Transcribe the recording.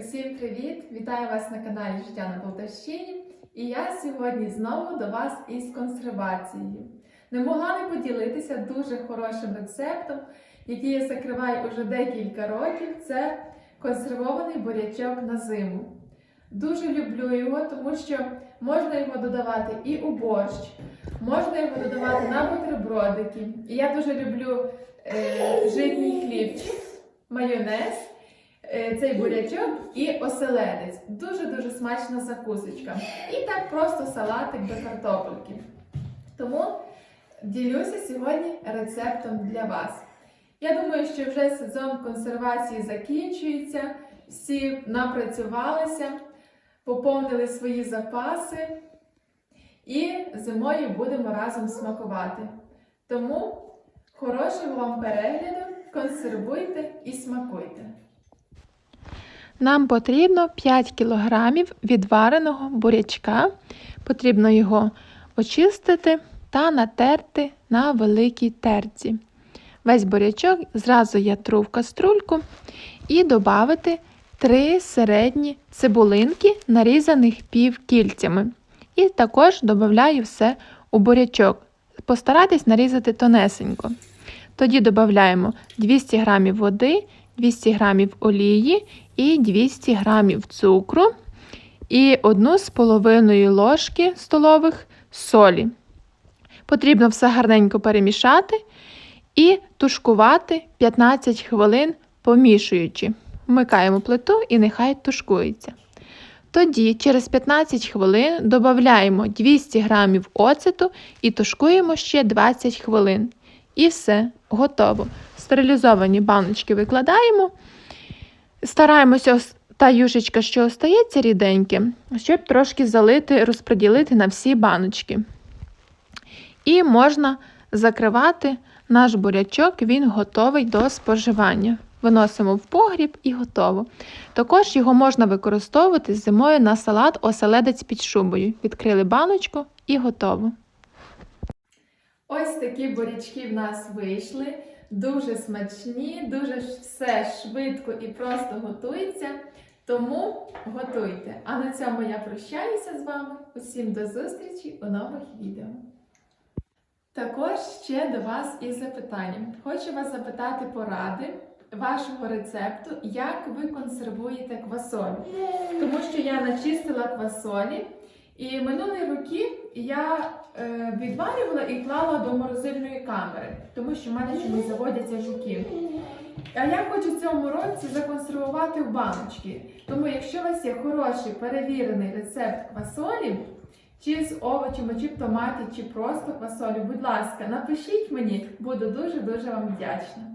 Всім привіт! Вітаю вас на каналі Життя на Полтавщині. І я сьогодні знову до вас із консервацією. Не могла не поділитися дуже хорошим рецептом, який я закриваю уже декілька років. Це консервований бурячок на зиму. Дуже люблю його, тому що можна його додавати і у борщ, можна його додавати на бутербродики. І я дуже люблю е, житній хлібчик, майонез цей бурячок і оселедець. Дуже-дуже смачна закусочка. І так просто салатик до картопельки. Тому ділюся сьогодні рецептом для вас. Я думаю, що вже сезон консервації закінчується, всі напрацювалися, поповнили свої запаси і зимою будемо разом смакувати. Тому хорошого вам перегляду, консервуйте і смакуйте. Нам потрібно 5 кг відвареного бурячка. Потрібно його очистити та натерти на великій терці. Весь бурячок зразу я тру в каструльку і додати 3 середні цибулинки, нарізаних півкільцями. І також додаю все у бурячок. Постарайтесь нарізати тонесенько. Тоді додаємо 200 г води, 200 г олії і 200 г цукру і 1,5 ложки столових солі. Потрібно все гарненько перемішати і тушкувати 15 хвилин, помішуючи. Вмикаємо плиту і нехай тушкується. Тоді через 15 хвилин додаємо 200 г оцету і тушкуємо ще 20 хвилин. І все, готово. Стерилізовані баночки викладаємо. Стараємося та юшечка, що остається ріденьке, щоб трошки залити, розподілити на всі баночки. І можна закривати наш бурячок, він готовий до споживання. Виносимо в погріб і готово. Також його можна використовувати зимою на салат оселедець під шубою. Відкрили баночку і готово. Ось такі бурячки в нас вийшли. Дуже смачні, дуже все швидко і просто готується. Тому готуйте. А на цьому я прощаюся з вами. Усім до зустрічі у нових відео. Також ще до вас із запитанням. Хочу вас запитати поради вашого рецепту, як ви консервуєте квасолю. Тому що я начистила квасолі, і минулі роки я е, відварювала і клала до морозильної камери, тому що в мене чомусь заводяться жуки. А я хочу в цьому році законсервувати в баночки. Тому, якщо у вас є хороший перевірений рецепт квасолі, чи з овочами, чи в томаті, чи просто квасолі, будь ласка, напишіть мені, буду дуже-дуже вам вдячна.